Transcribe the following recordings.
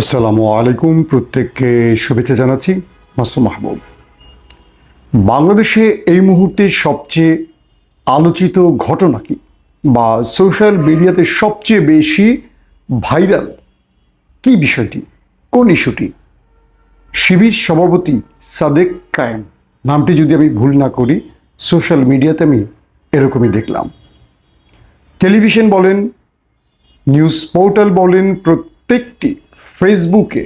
আসসালামু আলাইকুম প্রত্যেককে শুভেচ্ছা জানাচ্ছি, মাসুম মাহবুব। বাংলাদেশে এই মুহূর্তে সবচেয়ে আলোচিত ঘটনা কি? বা সোশ্যাল মিডিয়াতে সবচেয়ে বেশি ভাইরাল কি বিষয়টি? কোন ইস্যুটি? শিবির সভাপতি সাদেক কায়েম। নামটি যদি আমি ভুল না করি, সোশ্যাল মিডিয়াতে আমি এরকমই দেখলাম। টেলিভিশন বলেন, নিউজ পোর্টাল বলেন, প্রত্যেকটি ফেসবুকে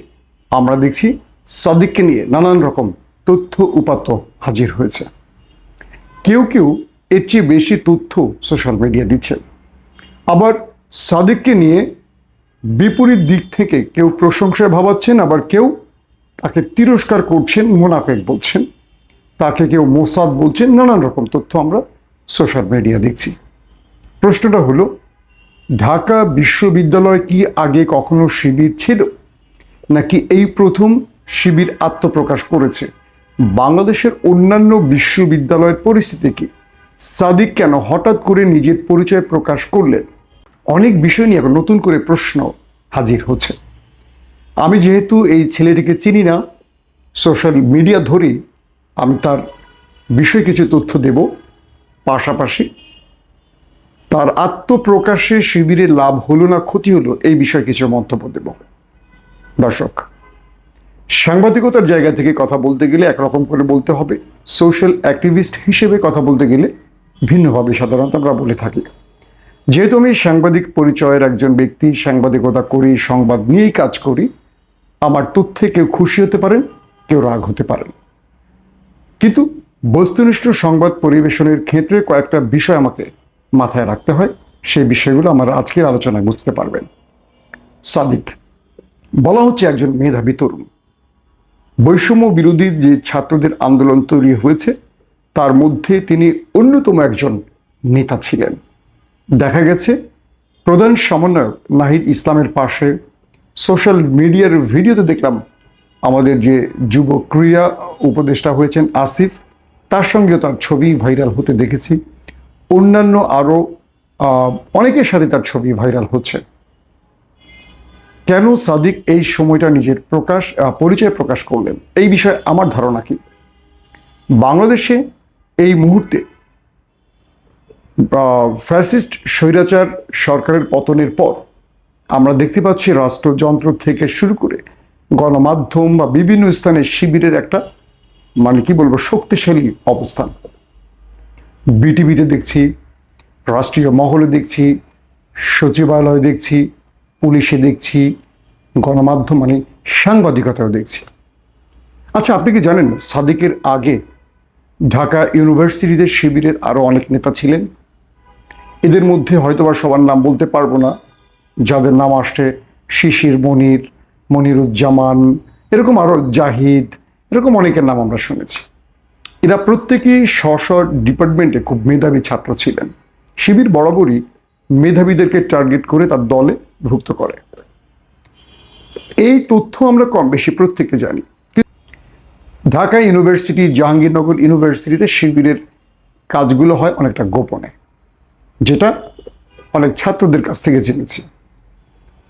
আমরা দেখছি সাদিককে নিয়ে নানান রকম তথ্য উপাত্ত হাজির হয়েছে। কেউ কেউ এর চেয়ে বেশি তথ্য সোশ্যাল মিডিয়া দিচ্ছেন। আবার সাদিককে নিয়ে বিপরীত দিক থেকে কেউ প্রশংসায় ভাবাচ্ছেন, আবার কেউ তাকে তিরস্কার করছেন, মোনাফেক বলছেন। তাকে কেউ মোসাদ বলছেন, নানান রকম তথ্য আমরা সোশ্যাল মিডিয়া দেখছি। প্রশ্নটা হলো, ঢাকা বিশ্ববিদ্যালয় কি আগে কখনো শিবির ছিল? নাকি এই প্রথম শিবির আত্মপ্রকাশ করেছে? বাংলাদেশের অন্যান্য বিশ্ববিদ্যালয়ের পরিস্থিতি কি? সাদিক কেন হঠাৎ করে নিজের পরিচয় প্রকাশ করলেন? অনেক বিষয় নিয়ে এখন নতুন করে প্রশ্ন হাজির হচ্ছে। আমি যেহেতু এই ছেলেটিকে চিনি না, সোশ্যাল মিডিয়া ধরেই আমি তার বিষয়ে কিছু তথ্য দেব। পাশাপাশি তার আত্মপ্রকাশে শিবিরে লাভ হলো না ক্ষতি হলো এই বিষয়ে কিছু মন্তব্য দেব। দর্শক, সাংবাদিকতার জায়গা থেকে কথা বলতে গেলে একরকম করে বলতে হবে। সোশ্যাল অ্যাক্টিভিস্ট হিসেবে কথা বলতে গেলে ভিন্নভাবে সাধারণত আমরা বলে থাকি। যেহেতু আমি সাংবাদিক পরিচয়ের একজন ব্যক্তি, সাংবাদিকতা করি, সংবাদ নিয়েই কাজ করি, আমার তথ্যে কেউ খুশি হতে পারেন, কেউ রাগ হতে পারেন। কিন্তু বস্তুনিষ্ঠ সংবাদ পরিবেশনের ক্ষেত্রে কয়েকটা বিষয় আমাকে মাথায় রাখতে হয়, সেই বিষয়গুলো আমার আজকের আলোচনায় বুঝতে পারবেন। সাদিক বলা হচ্ছে একজন মেধাবী তরুণ। বৈষম্য বিরোধী যে ছাত্রদের আন্দোলন তৈরি হয়েছে, তার মধ্যে তিনি অন্যতম একজন নেতা ছিলেন। দেখা গেছে, প্রধান সমন্বয়ক নাহিদ ইসলামের পাশে সোশ্যাল মিডিয়ার ভিডিওতে দেখলাম আমাদের যে যুব ক্রীড়া উপদেষ্টা হয়েছেন আসিফ, তার সঙ্গেও তার ছবি ভাইরাল হতে দেখেছি। অন্যান্য আরও অনেকের সাথে তার ছবি ভাইরাল হচ্ছে। কেন সাদিক এই সময়টা নিজের প্রকাশ পরিচয় প্রকাশ করলেন? এই বিষয়ে আমার ধারণা কি? বাংলাদেশে এই মুহূর্তে ফ্যাসিস্ট স্বৈরাচার সরকারের পতনের পর আমরা দেখতে পাচ্ছি রাষ্ট্রযন্ত্র থেকে শুরু করে গণমাধ্যম বা বিভিন্ন স্থানে শিবিরের একটা মানে কি বলব, শক্তিশালী অবস্থান। বিটিভিতে দেখছি, রাষ্ট্রীয় মহলে দেখছি, সচিবালয়ে দেখছি পুলিশে দেখছি, গণমাধ্যম মানে সাংবাদিকতাও দেখছি। আচ্ছা আপনি কি জানেন সাদিকের আগে ঢাকা ইউনিভার্সিটিদের শিবিরের আরও অনেক নেতা ছিলেন? এদের মধ্যে হয়তোবা সবার নাম বলতে পারব না। যাদের নাম আসছে শিশির মনির, মনিরুজ্জামান, এরকম আরও জাহিদ, এরকম অনেকের নাম আমরা শুনেছি। এরা প্রত্যেকেই স্ব স্ব ডিপার্টমেন্টে খুব মেধাবী ছাত্র ছিলেন। শিবির বরাবরই মেধাবীদেরকে টার্গেট করে তার দলে ভুক্ত করে। এই তথ্য আমরা কম বেশি প্রত্যেকে জানি। ঢাকা ইউনিভার্সিটি, জাহাঙ্গীরনগর ইউনিভার্সিটিতে শিবিরের কাজগুলো হয় অনেকটা গোপনে, যেটা অনেক ছাত্রদের কাছ থেকে জেনেছি।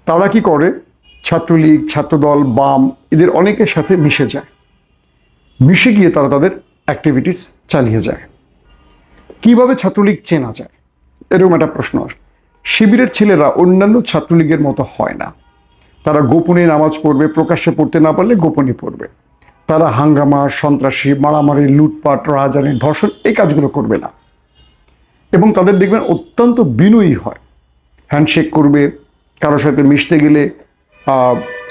তারা কি করে? ছাত্রলীগ, ছাত্রদল, বাম, এদের অনেকের সাথে মিশে যায়। মিশে গিয়ে তারা তাদের অ্যাক্টিভিটিস চালিয়ে যায়। কীভাবে ছাত্রলীগ চেনা যায়? এরকম একটা প্রশ্ন আসে। শিবিরের ছেলেরা অন্যান্য ছাত্রলীগের মতো হয় না। তারা গোপনে নামাজ পড়বে, প্রকাশ্যে পড়তে না পারলে গোপনে পড়বে। তারা হাঙ্গামা, সন্ত্রাসী, মারামারি, লুটপাট রাজানি ধর্ষণ এই কাজগুলো করবে না। এবং তাদের দেখবেন অত্যন্ত বিনয়ী হয়। হ্যান্ডশেক করবে, কারোর সাথে মিশতে গেলে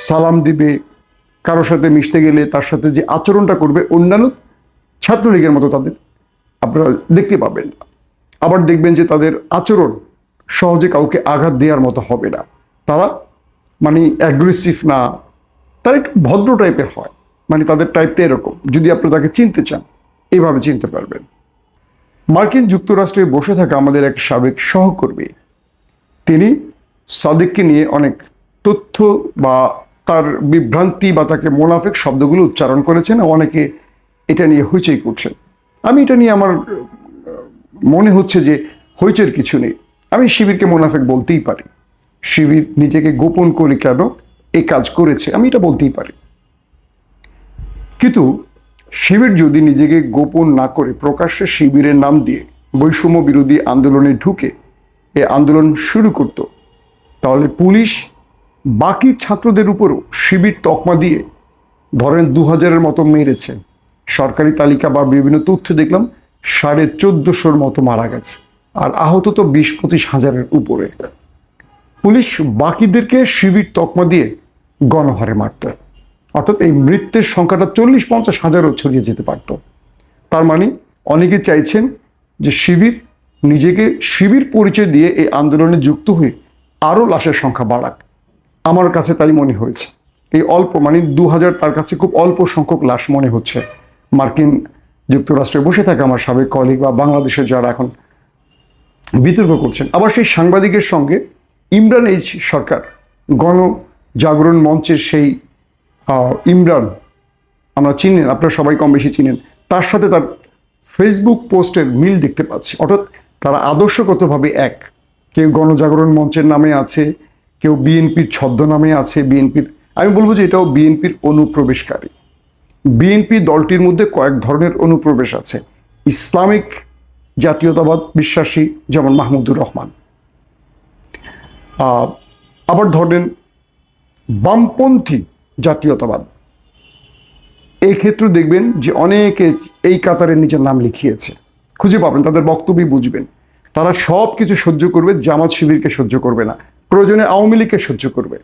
সালাম দিবে, কারোর সাথে মিশতে গেলে তার সাথে যে আচরণটা করবে অন্যান্য ছাত্রলীগের মতো তাদের আপনারা দেখতে পাবেন। আবার দেখবেন যে তাদের আচরণ সহজে কাউকে আঘাত দেওয়ার মতো হবে না। তারা মানে অ্যাগ্রেসিভ না, তারা একটু ভদ্র টাইপের হয়। মানে তাদের টাইপটা এরকম, যদি আপনি তাকে চিনতে চান এইভাবে চিনতে পারবেন। মার্কিন যুক্তরাষ্ট্রে বসে থাকা আমাদের এক সাবেক সহকর্মী, তিনি সাদেককে নিয়ে অনেক তথ্য বা তার বিভ্রান্তি বা তাকে মোনাফেক শব্দগুলো উচ্চারণ করেছেন, অনেকে এটা নিয়ে হইচই করছেন। আমি এটা নিয়ে আমার মনে হচ্ছে যে হইচের কিছু নেই। আমি শিবিরকে মোনাফেক বলতেই পারি। শিবির নিজেকে গোপন করে কেন এই কাজ করেছে আমি এটা বলতেই পারি। কিন্তু শিবির যদি নিজেকে গোপন না করে প্রকাশ্যে শিবিরের নাম দিয়ে বৈষম্য বিরোধী আন্দোলনে ঢুকে এ আন্দোলন শুরু করত, তাহলে পুলিশ বাকি ছাত্রদের উপরও শিবির তকমা দিয়ে ধরেন দু হাজারের মতো মেরেছে। সরকারি তালিকা বা বিভিন্ন তথ্য দেখলাম সাড়ে চোদ্দশোর মতো মারা গেছে। আর আহত তো বিশ পঁচিশ হাজারের উপরে। পুলিশ বাকিদেরকে শিবির তকমা দিয়ে গণহারে মারত। অর্থাৎ এই মৃত্যুর সংখ্যাটা চল্লিশ পঞ্চাশ হাজারও ছড়িয়ে যেতে পারত। তার মানে অনেকে চাইছেন যে শিবির নিজেকে শিবির পরিচয় দিয়ে এই আন্দোলনে যুক্ত হয়ে আরও লাশের সংখ্যা বাড়াক। আমার কাছে তাই মনে হয়েছে। এই অল্প মানে দু হাজার তার কাছে খুব অল্প সংখ্যক লাশ মনে হচ্ছে। মার্কিন যুক্তরাষ্ট্রে বসে থাকে আমার সাবেক কলিগ বা বাংলাদেশের যারা এখন বিতর্ক করছেন। আবার সেই সাংবাদিকের সঙ্গে ইমরান এইচ সরকার, গণ জাগরণ মঞ্চের সেই ইমরান, আমরা চিনেন, আপনারা সবাই কম বেশি চিনেন, তার সাথে তার ফেসবুক পোস্টের মিল দেখতে পাচ্ছি। অর্থাৎ তারা আদর্শগতভাবে এক। কেউ গণজাগরণ মঞ্চের নামে আছে, কেউ বিএনপির ছদ্ম নামে আছে, বিএনপির, আমি বলব যে এটাও বিএনপির অনুপ্রবেশকারী। বিএনপি দলটির মধ্যে কয়েক ধরনের অনুপ্রবেশ আছে। ইসলামিক জাতীয়তাবাদ বিশ্বাসী যেমন মাহমুদুর রহমান। আবার ধরেন বামপন্থী জাতীয়তাবাদ। এই ক্ষেত্রে দেখবেন যে অনেকে এই কাতারে নিজের নাম লিখিয়েছে। খুঁজে পাবেন, তাদের বক্তব্যই বুঝবেন। তারা সব কিছু সহ্য করবে, জামাত শিবিরকে সহ্য করবে না। প্রয়োজনে আওয়ামী লীগকে সহ্য করবে।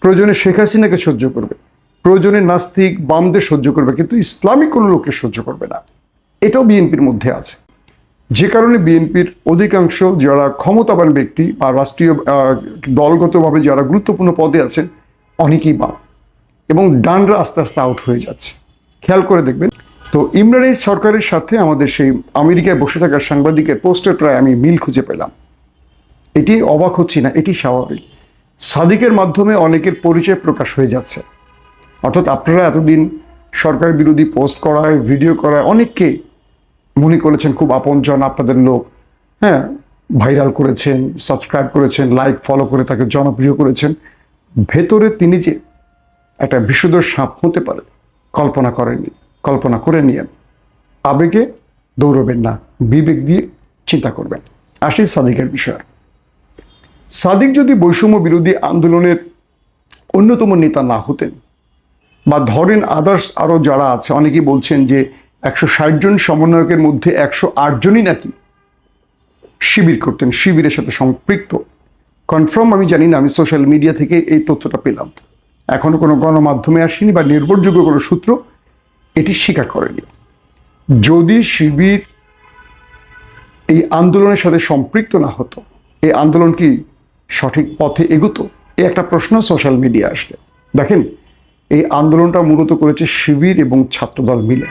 প্রয়োজনে শেখ হাসিনাকে সহ্য করবে। প্রয়োজনে নাস্তিক বামদের সহ্য করবে, কিন্তু ইসলামিক কোনো লোককে সহ্য করবে না। এটাও বিএনপির মধ্যে আছে। যে কারণে বিএনপির অধিকাংশ যারা ক্ষমতাবান ব্যক্তি বা রাষ্ট্রীয় দলগতভাবে যারা গুরুত্বপূর্ণ পদে আছেন, অনেকেই বাম। এবং ডানরা আস্তে আস্তে আউট হয়ে যাচ্ছে। খেয়াল করে দেখবেন। তো ইমরান এই সরকারের সাথে আমাদের সেই আমেরিকায় বসে থাকা সাংবাদিকের পোস্টের প্রায় আমি মিল খুঁজে পেলাম। এটি অবাক হচ্ছি না, এটি স্বাভাবিক। সাদিকের মাধ্যমে অনেকের পরিচয় প্রকাশ হয়ে যাচ্ছে। অর্থাৎ আপনারা এতদিন সরকার বিরোধী পোস্ট করায় ভিডিও করায়, অনেককে মনে করেছেন খুব আপনজন আপনাদের লোক। হ্যাঁ ভাইরাল করেছেন, সাবস্ক্রাইব করেছেন, লাইক, ফলো করে তাকে জনপ্রিয় করেছেন। ভেতরে তিনি যে একটা বিশুদ্ধ সাপ হতে পারে, কল্পনা করেননি, কল্পনা করে নিয়েন। আবেগে দৌড়বেন না, বিবেক দিয়ে চিন্তা করবেন। আসি সাদিকের বিষয়ে। সাদিক যদি বৈষম্য বিরোধী আন্দোলনের অন্যতম নেতা না হতেন, বা ধরেন আদার্স আরও যারা আছে, অনেকেই বলছেন যে একশো ষাট জন সমন্বয়কের মধ্যে একশো আট জনই নাকি শিবির করতেন, শিবিরের সাথে সম্পৃক্ত। কনফার্ম আমি জানি না, আমি সোশ্যাল মিডিয়া থেকে এই তথ্যটা পেলাম। এখনও কোনো গণমাধ্যমে আসেনি বা নির্ভরযোগ্য কোনো সূত্র এটি স্বীকার করেনি। যদি শিবির এই আন্দোলনের সাথে সম্পৃক্ত না হতো, এই আন্দোলন কি সঠিক পথে এগোতো? এই একটা প্রশ্ন সোশ্যাল মিডিয়া আসলে। দেখেন, এই আন্দোলনটা মূলত করেছে শিবির এবং ছাত্রদল মিলে।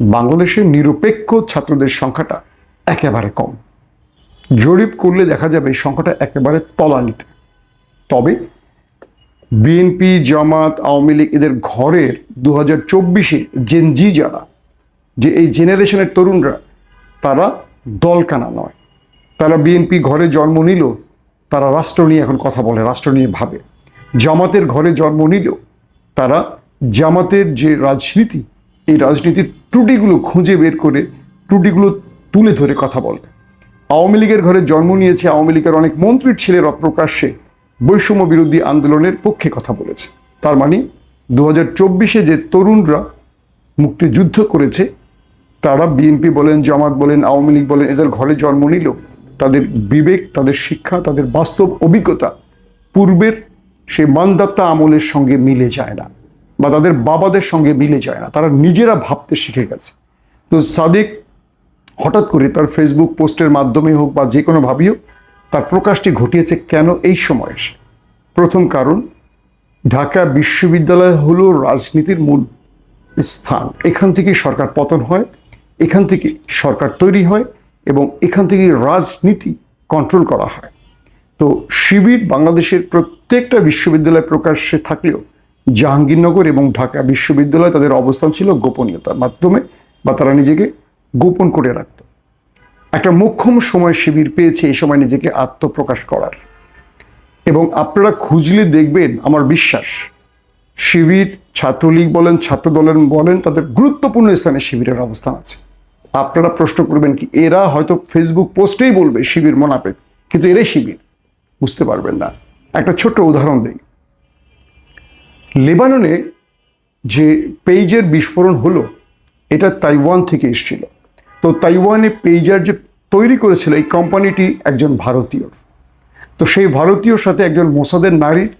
বাংলাদেশে নিরপেক্ষ ছাত্রদের সংখ্যাটা একেবারে কম। জরিপ করলে দেখা যাবে সংখ্যাটা একেবারে তলানিতে। তবে বিএনপি জামাত, আওয়ামী লীগ এদের ঘরের দু হাজার চব্বিশে জেনজি যারা, যে এই জেনারেশনের তরুণরা, তারা দলকানা নয়। তারা বিএনপি ঘরে জন্ম নিল, তারা রাষ্ট্র নিয়ে এখন কথা বলে, রাষ্ট্র নিয়ে ভাবে। জামাতের ঘরে জন্ম নিল তারা জামাতের যে রাজনীতি এই রাজনীতির ত্রুটিগুলো খুঁজে বের করে, ত্রুটিগুলো তুলে ধরে কথা বলে। আওয়ামী লীগের ঘরে জন্ম নিয়েছে আওয়ামী লীগের অনেক মন্ত্রীর ছেলেরা প্রকাশ্যে বৈষম্য বিরোধী আন্দোলনের পক্ষে কথা বলেছে। তার মানে দু চব্বিশে যে তরুণরা মুক্তিযুদ্ধ করেছে, তারা বিএনপি বলেন, জামাত বলেন, আওয়ামী লীগ বলেন, এদের ঘরে জন্ম নিল তাদের বিবেক, তাদের শিক্ষা, তাদের বাস্তব অভিজ্ঞতা পূর্বের সেই মানদাত্তা আমলের সঙ্গে মিলে যায় না। বা তাদের বাবাদের সঙ্গে মিলে যায় না। তারা নিজেরা ভাবতে শিখে গেছে। তো সাদিক হঠাৎ করে তার ফেসবুক পোস্টের মাধ্যমে হোক বা যে কোনোভাবেই হোক, তার প্রকাশটি ঘটিয়েছে কেন এই সময় এসে? প্রথম কারণ, ঢাকা বিশ্ববিদ্যালয় হলো রাজনীতির মূল স্থান। এখান থেকে সরকার পতন হয়, এখান থেকে সরকার তৈরি হয় এবং এখান থেকে রাজনীতি কন্ট্রোল করা হয়। তো শিবির বাংলাদেশের প্রত্যেকটা বিশ্ববিদ্যালয় প্রকাশ্যে থাকলেও জাহাঙ্গীরনগর এবং ঢাকা বিশ্ববিদ্যালয় তাদের অবস্থান ছিল গোপনীয়তার মাধ্যমে বা তারা নিজেকে গোপন করে রাখত। একটা মোক্ষম সময় শিবির পেয়েছে এই সময় নিজেকে আত্মপ্রকাশ করার। এবং আপনারা খুঁজলে দেখবেন, আমার বিশ্বাস, শিবির, ছাত্রলীগ বলেন ছাত্র দলের বলেন, তাদের গুরুত্বপূর্ণ স্থানে শিবিরের অবস্থান আছে। আপনারা প্রশ্ন করবেন কি, এরা হয়তো ফেসবুক পোস্টেই বলবে, শিবির মোনাফেক কিন্তু এরাই শিবির, বুঝতে পারবেন না। একটা ছোট্ট উদাহরণ দিই। লেবাননে যে পেজের বিস্ফোরণ হলো, এটা তাইওয়ান থেকে এসেছিল। তো তাইওয়ানে পেইজার যে তৈরি করেছিল, এই কোম্পানিটি একজন ভারতীয়। তো সেই ভারতীয়র সাথে একজন মোসাদের নারীর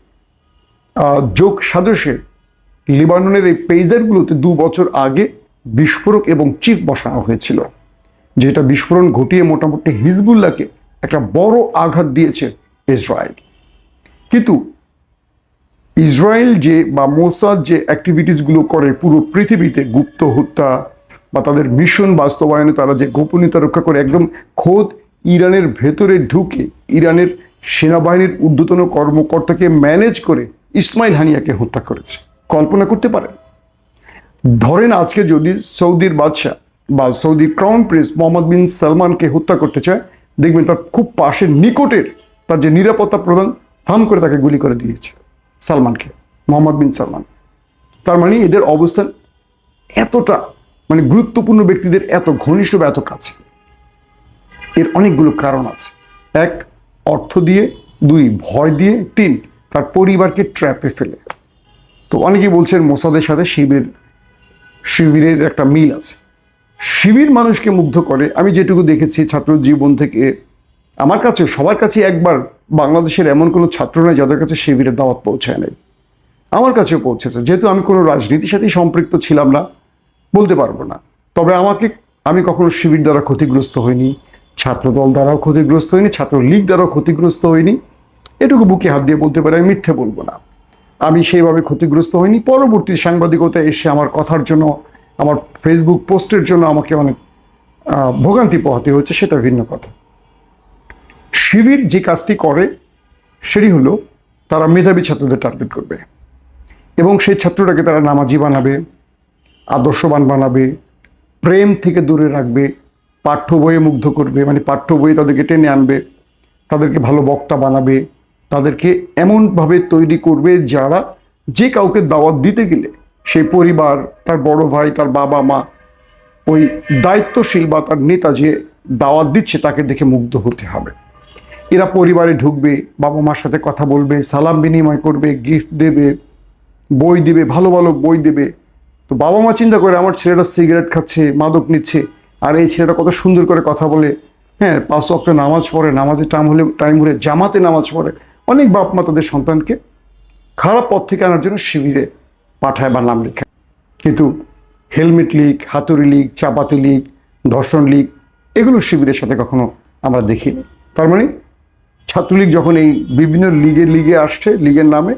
যোগ সাদস্যে লিবাননের এই পেইজারগুলোতে দু বছর আগে বিস্ফোরক এবং চিফ বসানো হয়েছিল। যেটা বিস্ফোরণ ঘটিয়ে মোটামুটি হিজবুল্লাহকে একটা বড় আঘাত দিয়েছে ইসরায়েল। কিন্তু ইসরায়েল যে বা মোসাদ যে অ্যাক্টিভিটিসগুলো করে, পুরো পৃথিবীতে গুপ্ত হত্যা বা তাদের মিশন বাস্তবায়নে তারা যে গোপনীয়তা রক্ষা করে, একদম খোদ ইরানের ভেতরে ঢুকে ইরানের সেনাবাহিনীর ঊর্ধ্বতন কর্মকর্তাকে ম্যানেজ করে ইসমাইল হানিয়াকে হত্যা করেছে। কল্পনা করতে পারেন। ধরেন আজকে যদি সৌদির বাদশাহ বা সৌদির ক্রাউন প্রিন্স মোহাম্মদ বিন সালমানকে হত্যা করতে চায়, দেখবেন তার খুব পাশের নিকটের তার যে নিরাপত্তা প্রদান থাম করে তাকে গুলি করে দিয়েছে। সালমানকে, মোহাম্মদ বিন সালমান। তার মানে এদের অবস্থান এতটা মানে গুরুত্বপূর্ণ ব্যক্তিদের এত ঘনিষ্ঠ বা এত কাছে। এর অনেকগুলো কারণ আছে। এক, অর্থ দিয়ে। দুই, ভয় দিয়ে। তিন, তার পরিবারকে ট্র্যাপে ফেলে। তো অনেকেই বলছেন মোসাদের সাথে শিবির, শিবিরের একটা মিল আছে। শিবির মানুষকে মুগ্ধ করে। আমি যেটুকু দেখেছি ছাত্র জীবন থেকে, আমার কাছে, সবার কাছে একবার বাংলাদেশের এমন কোনো ছাত্র নয় যাদের কাছে শিবিরের দাওয়াত পৌঁছায় নাই। আমার কাছেও পৌঁছেছে। যেহেতু আমি কোনো রাজনীতির সাথেই সম্পৃক্ত ছিলাম না, বলতে পারব না। তবে আমাকে, আমি কখনো শিবির দ্বারা ক্ষতিগ্রস্ত হইনি, ছাত্রদল দ্বারাও ক্ষতিগ্রস্ত হইনি, ছাত্রলীগ দ্বারাও ক্ষতিগ্রস্ত হইনি। এটুকু বুকে হাত দিয়ে বলতে পারি, আমি মিথ্যে বলব না। আমি সেইভাবে ক্ষতিগ্রস্ত হইনি। পরবর্তী সাংবাদিকতায় এসে আমার কথার জন্য, আমার ফেসবুক পোস্টের জন্য আমাকে অনেক ভোগান্তি পোহাতে হয়েছে, সেটা ভিন্ন কথা। শিবির যে কাজটি করে, সেটি হলো তারা মেধাবী ছাত্রদের টার্গেট করবে। এবং সেই ছাত্রটাকে তারা নামাজি বানাবে, আদর্শবান বানাবে, প্রেম থেকে দূরে রাখবে, পাঠ্য বইয়ে মুগ্ধ করবে মানে পাঠ্য বইয়ে তাদেরকে টেনে আনবে, তাদেরকে ভালো বক্তা বানাবে, তাদেরকে এমনভাবে তৈরি করবে যারা যে কাউকে দাওয়াত দিতে গেলে সেই পরিবার, তার বড় ভাই, তার বাবা মা, ওই দায়িত্বশীল বা তার নেতা যে দাওয়াত দিচ্ছে তাকে দেখে মুগ্ধ হতে হবে। এরা পরিবারে ঢুকবে, বাবা মার সাথে কথা বলবে, সালাম বিনিময় করবে গিফট দেবে, বই দেবে, ভালো ভালো বই দেবে। তো বাবা মা চিন্তা করে, আমার ছেলেটা সিগারেট খাচ্ছে, মাদক নিচ্ছে, আর এই ছেলেটা কত সুন্দর করে কথা বলে। হ্যাঁ পাঁচ অক্ট নামাজ পড়ে, নামাজের টাইম হলে টাইম হলে জামাতে নামাজ পড়ে। অনেক বাপ মা তাদের সন্তানকে খারাপ পথ থেকে আনার জন্য শিবিরে পাঠায় বা নাম লেখায়। কিন্তু হেলমেট লীগ হাতুড়ি লীগ চাপাতি লীগ ধর্ষণ লীগ এগুলো শিবিরের সাথে কখনো আমরা দেখিনি। তার মানে ছাত্রলীগ যখন এই বিভিন্ন লিগে লিগে আসছে, লিগের নামে,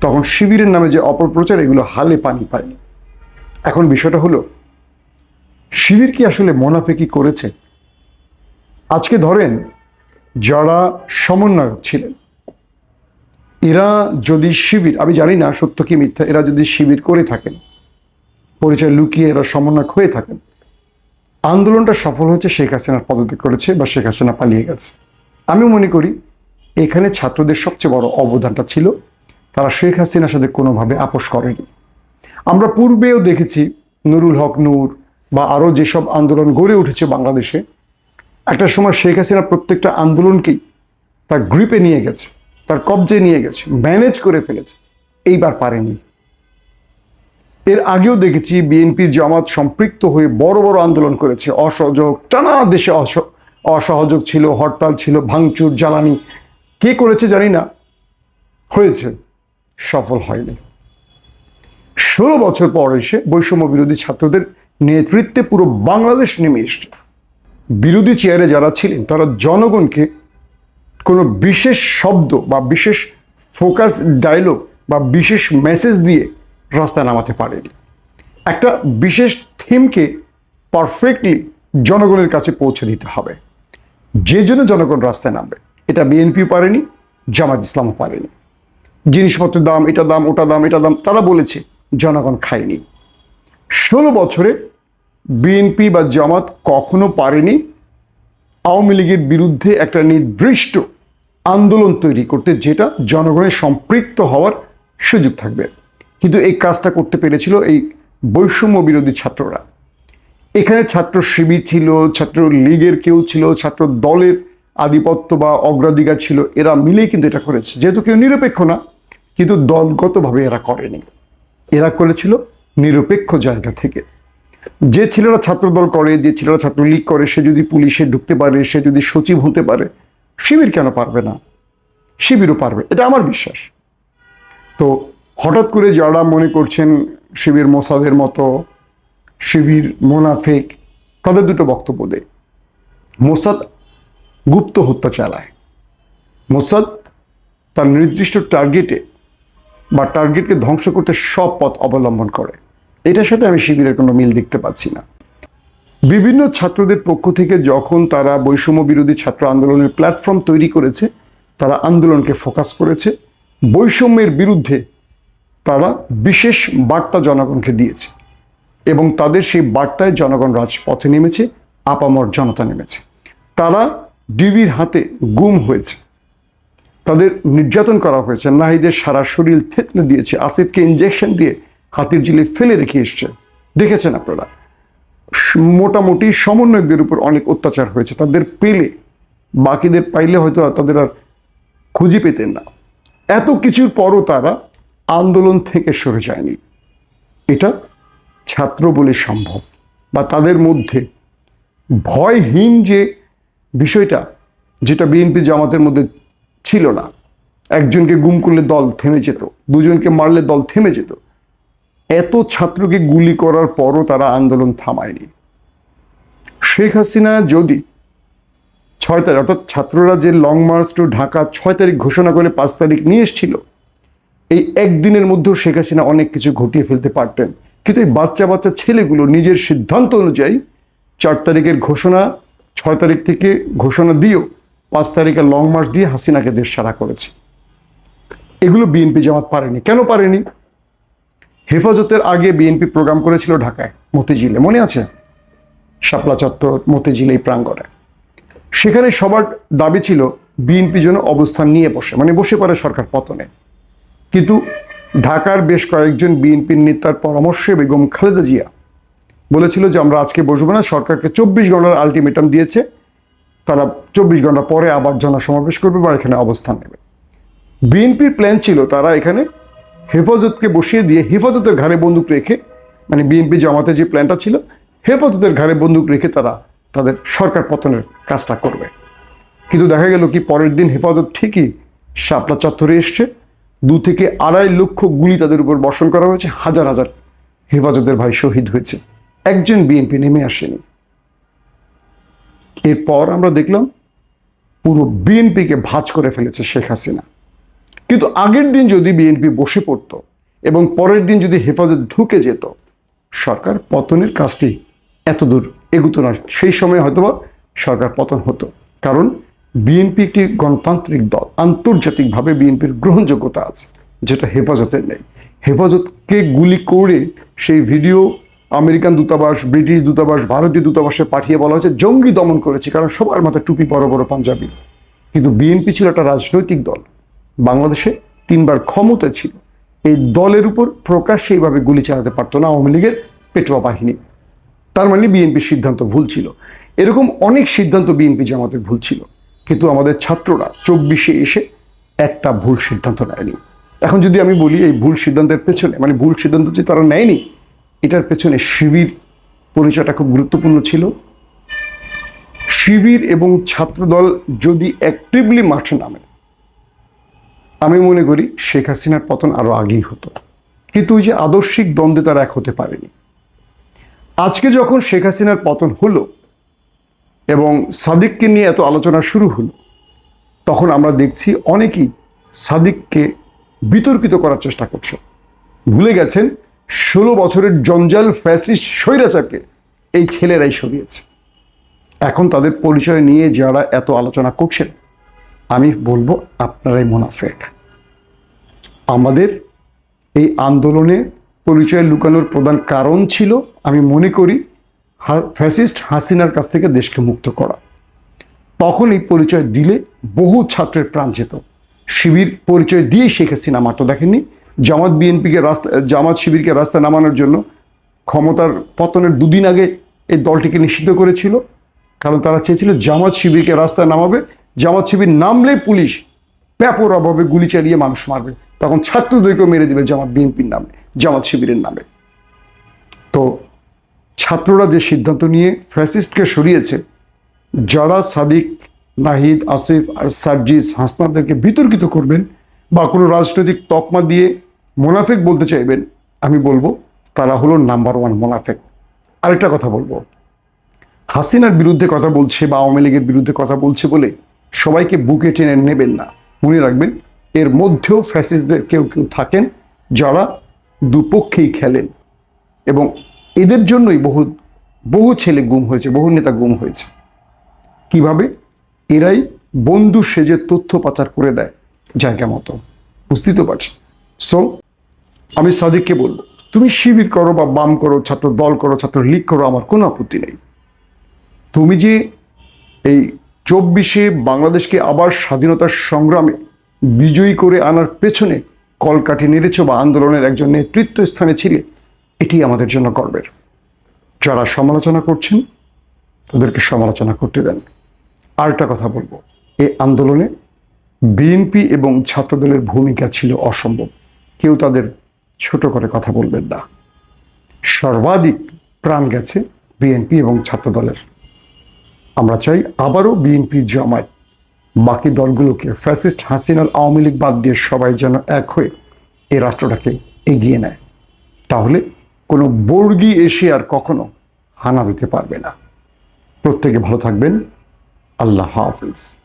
তখন শিবিরের নামে যে অপপ্রচার, এগুলো হালে পানি পায়নি। এখন বিষয়টা হলো, শিবির কি আসলে মোনাফেকি করেছে? আজকে ধরেন, যারা সমন্বয়ক ছিলেন, এরা যদি শিবির, আমি জানি না সত্য কি মিথ্যা, এরা যদি শিবির করে থাকেন, পরিচয় লুকিয়ে এরা সমন্বয়ক হয়ে থাকেন, আন্দোলনটা সফল হয়েছে শেখ হাসিনার পদত্যাগ করেছে বা শেখ হাসিনা পালিয়ে গেছে। আমি মনে করি এখানে ছাত্রদের সবচেয়ে বড় অবদানটা ছিল। তারা শেখ হাসিনার সাথে কোনোভাবে আপোষ করেনি। আমরা পূর্বেও দেখেছি নুরুল হক নূর বা আরও যেসব আন্দোলন গড়ে উঠেছে বাংলাদেশে, একটা সময় শেখ হাসিনা প্রত্যেকটা আন্দোলনকেই তার গ্রিপে নিয়ে গেছে, তার কবজে নিয়ে গেছে, ম্যানেজ করে ফেলেছে, এইবার পারেনি। এর আগেও দেখেছি বিএনপি জামাত সম্পৃক্ত হয়ে বড় বড় আন্দোলন করেছে, অসহযোগ, টানা দেশে অস- অসহযোগ ছিল, হরতাল ছিল, ভাঙচুর, জ্বালানি। কে করেছে জানি না। হয়েছে। সফল হয়নি। ষোলো বছর পর এসে বৈষম্য বিরোধী ছাত্রদের নেতৃত্বে পুরো বাংলাদেশ নেমে এসছে। বিরোধী চেয়ারে যারা ছিলেন, তারা জনগণকে কোনো বিশেষ শব্দ বা বিশেষ ফোকাস ডায়লগ বা বিশেষ মেসেজ দিয়ে রাস্তায় নামাতে পারেনি। একটা বিশেষ থিমকে পারফেক্টলি জনগণের কাছে পৌঁছে দিতে হবে। যে জন্য জনগণ রাস্তায় নামবে, এটা বিএনপিও পারেনি, জামাত ইসলামও পারেনি। জিনিসপত্রের দাম, এটা দাম, ওটা দাম, এটা দাম, তারা বলেছে জনগণ খায়নি। ষোলো বছরে বিএনপি বা জামাত কখনো পারেনি আওয়ামী লীগের বিরুদ্ধে একটা নির্দিষ্ট আন্দোলন তৈরি করতে, যেটা জনগণের সম্পৃক্ত হওয়ার সুযোগ থাকবে। কিন্তু এই কাজটা করতে পেরেছিল এই বৈষম্য বিরোধী ছাত্ররা। এখানে ছাত্র শিবির ছিল, ছাত্র লীগের কেউ ছিল, ছাত্র দলের আধিপত্য বা অগ্রাধিকার ছিল, এরা মিলেই কিন্তু এটা করেছে। যেহেতু কেউ নিরপেক্ষ না, কিন্তু দলগতভাবে এরা করেনি। এরা করেছিল নিরপেক্ষ জায়গা থেকে। যে ছেলেরা ছাত্রদল করে, যে ছেলেরা ছাত্রলীগ করে, সে যদি পুলিশে ঢুকতে পারে, সে যদি সচিব হতে পারে, শিবির কেন পারবে না? শিবিরও পারবে, এটা আমার বিশ্বাস। তো হঠাৎ করে যারা মনে করছেন শিবির মোসাদের মতো শিবির, মোনাফেক তাদের দুটো বক্তব্য দেয় মোসাদ গুপ্ত হত্যা চালায়। মোসাদ তার নির্দিষ্ট টার্গেটে বা টার্গেটকে ধ্বংস করতে সব পথ অবলম্বন করে। এটার সাথে আমি শিবিরের কোনো মিল দেখতে পাচ্ছি না। বিভিন্ন ছাত্রদের পক্ষ থেকে যখন তারা বৈষম্য বিরোধী ছাত্র আন্দোলনের প্ল্যাটফর্ম তৈরি করেছে, তারা আন্দোলনকে ফোকাস করেছে। বৈষম্যের বিরুদ্ধে তারা বিশেষ বার্তা জনগণকে দিয়েছে। এবং তাদের সেই বার্তায় জনগণ রাজপথে নেমেছে, আপামর জনতা নেমেছে। তারা ডিবির হাতে গুম হয়েছে। তাদের নির্যাতন করা হয়েছে। নাহিদের সারা শরীর থেতলে দিয়েছে। আসিফকে ইঞ্জেকশন দিয়ে হাতির জিলে ফেলে রেখে এসছে। দেখেছেন আপনারা? মোটামুটি সমন্বয়কদের উপর অনেক অত্যাচার হয়েছে। তাদের পেলে, বাকিদের পাইলে হয়তো তাদের আর খুঁজে পেতেন না। এত কিছুর পরও তারা আন্দোলন থেকে সরে যায়নি। এটা ছাত্র বলে সম্ভব বা তাদের মধ্যে ভয়হীন যে বিষয়টা, যেটা বিএনপি জামাতের মধ্যে ছিল না। একজনকে গুম করলে দল থেমে যেত, দুজনকে মারলে দল থেমে যেত। এত ছাত্রকে গুলি করার পরও তারা আন্দোলন থামায়নি। শেখ হাসিনা যদি ছয় তারিখ, অর্থাৎ ছাত্ররা যে লং মার্চ টু ঢাকা ছয় তারিখ ঘোষণা করে পাঁচ তারিখ নিয়ে এসেছিল, এই একদিনের মধ্যেও শেখ হাসিনা অনেক কিছু ঘটিয়ে ফেলতে পারতেন। কিন্তু এই বাচ্চা বাচ্চা ছেলেগুলো নিজের সিদ্ধান্ত অনুযায়ী চার তারিখের ঘোষণা, ছয় তারিখ থেকে ঘোষণা দিয়েও পাঁচ তারিখে লং মার্চ দিয়ে হাসিনাকে দেশ সারা করেছে। এগুলো বিএনপি জামাত পারেনি। কেন পারেনি? হেফাজতের আগে বিএনপি প্রোগ্রাম করেছিল ঢাকায়, মতিঝিলে। মনে আছে? শাপলা চত্বর, মতিঝিল এই প্রাঙ্গণে। সেখানে সবার দাবি ছিল বিএনপি যেন অবস্থান নিয়ে বসে মানে বসে পড়ে সরকার পতনে। কিন্তু ঢাকার বেশ কয়েকজন বিএনপির নেতার পরামর্শে বেগম খালেদা জিয়া বলেছিল যে, আমরা আজকে বসবো না, সরকারকে চব্বিশ ঘণ্টার আলটিমেটাম দিয়েছে। তারা চব্বিশ ঘণ্টা পরে আবার জনসমাবেশ করবে বা এখানে অবস্থান নেবে। বিএনপির প্ল্যান ছিল তারা এখানে হেফাজতকে বসিয়ে দিয়ে হেফাজতের ঘাড়ে বন্দুক রেখে মানে বিএনপি জামাতে যে প্ল্যানটা ছিল, হেফাজতের ঘাড়ে বন্দুক রেখে তারা তাদের সরকার পতনের কাজটা করবে। কিন্তু দেখা গেল কি, পরের দিন হেফাজত ঠিকই শাপলা চত্বরে এসছে। দু থেকে আড়াই লক্ষ গুলি তাদের উপর বর্ষণ করা হয়েছে, হাজার হাজার হেফাজতের ভাই শহীদ হয়েছে। একজন বিএনপি নেমে আসেনি। এরপর আমরা দেখলাম, পুরো বিএনপিকে ভাঁজ করে ফেলেছে শেখ হাসিনা। কিন্তু আগের দিন যদি বিএনপি বসে পড়তো এবং পরের দিন যদি হেফাজত ঢুকে যেত, সরকার পতনের কাজটি এত দূর এগুতো না। সেই সময় হয়তোবা সরকার পতন হতো। কারণ বিএনপি একটি গণতান্ত্রিক দল। আন্তর্জাতিকভাবে বিএনপির গ্রহণযোগ্যতা আছে, যেটা হেফাজতের নেই। হেফাজতকে গুলি করে সেই ভিডিও আমেরিকান দূতাবাস, ব্রিটিশ দূতাবাস, ভারতীয় দূতাবাসে পাঠিয়ে বলা হয়েছে, জঙ্গি দমন করেছে, কারণ সবার মাথায় টুপি বড় বড় পাঞ্জাবি। কিন্তু বিএনপি ছিল একটা রাজনৈতিক দল। বাংলাদেশে তিনবার ক্ষমতা ছিল। এই দলের উপর প্রকাশ্যে এইভাবে গুলি চালাতে পারতো না আওয়ামী লীগের পেটোয়া বাহিনী। তার মানে বিএনপির সিদ্ধান্ত ভুল ছিল। এরকম অনেক সিদ্ধান্ত বিএনপি জামাতের ভুল ছিল। কিন্তু আমাদের ছাত্ররা চব্বিশে এসে একটা ভুল সিদ্ধান্ত নেয়নি। এখন যদি আমি বলি এই ভুল সিদ্ধান্তের পেছনে মানে ভুল সিদ্ধান্ত যে তারা নেয়নি, এটার পেছনে শিবির পরিচয়টা খুব গুরুত্বপূর্ণ ছিল। শিবির এবং ছাত্রদল যদি অ্যাক্টিভলি মাঠে নামে, আমি মনে করি শেখ হাসিনার পতন আরও আগেই হতো। কিন্তু ওই যে আদর্শিক দ্বন্দ্বে তারা এক হতে পারেনি। আজকে যখন শেখ হাসিনার পতন হলো এবং সাদিককে নিয়ে এত আলোচনা শুরু হলো, তখন আমরা দেখছি অনেকেই সাদিককে বিতর্কিত করার চেষ্টা করছে। ভুলে গেছেন, ষোলো বছরের জঞ্জাল ফ্যাসিস্ট স্বৈরাচারকে এই ছেলেরাই সরিয়েছে। এখন তাদের পরিচয় নিয়ে যারা এত আলোচনা করছেন, আমি বলব আপনারাই মোনাফেক। আমাদের এই আন্দোলনে পরিচয় লুকানোর প্রধান কারণ ছিল, আমি মনে করি ফ্যাসিস্ট হাসিনার কাছ থেকে দেশকে মুক্ত করা। তখন এই পরিচয় দিলে বহু ছাত্রের প্রাণ যেত। শিবির পরিচয় দিয়ে শেখ হাসিনা মাত্র দেখেননি। জামাত বিএনপিকে রাস্তা, জামাত শিবিরকে রাস্তায় নামানোর জন্য ক্ষমতার পতনের দুদিন আগে এই দলটিকে নিষিদ্ধ করেছিল। কারণ তারা চেয়েছিল জামাত শিবিরকে রাস্তায় নামাবে। জামাত শিবির নামলে পুলিশ ব্যাপক অভাবে গুলি চালিয়ে মানুষ মারবে। তখন ছাত্রদেরকেও মেরে দেবে জামাত বিএনপির নামে, জামাত শিবিরের নামে। তো ছাত্ররা যে সিদ্ধান্ত নিয়ে ফ্যাসিস্টকে সরিয়েছে, যারা সাদিক, নাহিদ, আসিফ আর সার্জিস হাসনাদেরকে বিতর্কিত করবেন বা কোনো রাজনৈতিক তকমা দিয়ে মোনাফেক বলতে চাইবেন, আমি বলব তারা হলো নাম্বার ওয়ান মোনাফেক। আরেকটা কথা বলব, হাসিনার বিরুদ্ধে কথা বলছে বা আওয়ামী লীগের বিরুদ্ধে কথা বলছে বলে সবাইকে বুকে টেনে নেবেন না। মনে রাখবেন, এর মধ্যেও ফ্যাসিস্টদের কেউ কেউ থাকেন যারা দুপক্ষেই খেলেন এবং এদের জন্যই বহু বহু ছেলে গুম হয়েছে, বহু নেতা গুম হয়েছে। কীভাবে? এরাই বন্ধু সেজে তথ্য পাচার করে দেয় জায়গা মতো। বুঝতেই তো পারছি সো আমি সাদিককে বলব, তুমি শিবির করো বা বাম করো, ছাত্র দল করো, ছাত্র লীগ করো, আমার কোনো আপত্তি নেই। তুমি যে এই চব্বিশে বাংলাদেশকে আবার স্বাধীনতার সংগ্রামে বিজয়ী করে আনার পেছনে কলকাঠি নেড়েছ বা আন্দোলনের একজন নেতৃত্ব স্থানে ছিলে এটি আমাদের জন্য গর্বের। যারা সমালোচনা করছেন, তাদেরকে সমালোচনা করতে দেন। আরেকটা কথা বলব, এই আন্দোলনে বিএনপি এবং ছাত্রদলের ভূমিকা ছিল অসম্ভব। কেউ তাদের ছোট করে কথা বলবেন না। সর্বাধিক প্রাণ গেছে বিএনপি এবং ছাত্রদলের। আমরা চাই আবারও বিএনপি জামায়াত। বাকি দলগুলোকে ফ্যাসিস্ট হাসিনাল আওয়ামী লীগ বাদ দিয়ে সবাই যেন এক হয়ে এই রাষ্ট্রটাকে এগিয়ে নেয়। তাহলে কোনো বর্গী এসে আর কখনো হানা দিতে পারবে না। প্রত্যেকে ভালো থাকবেন। আল্লাহ হাফিজ।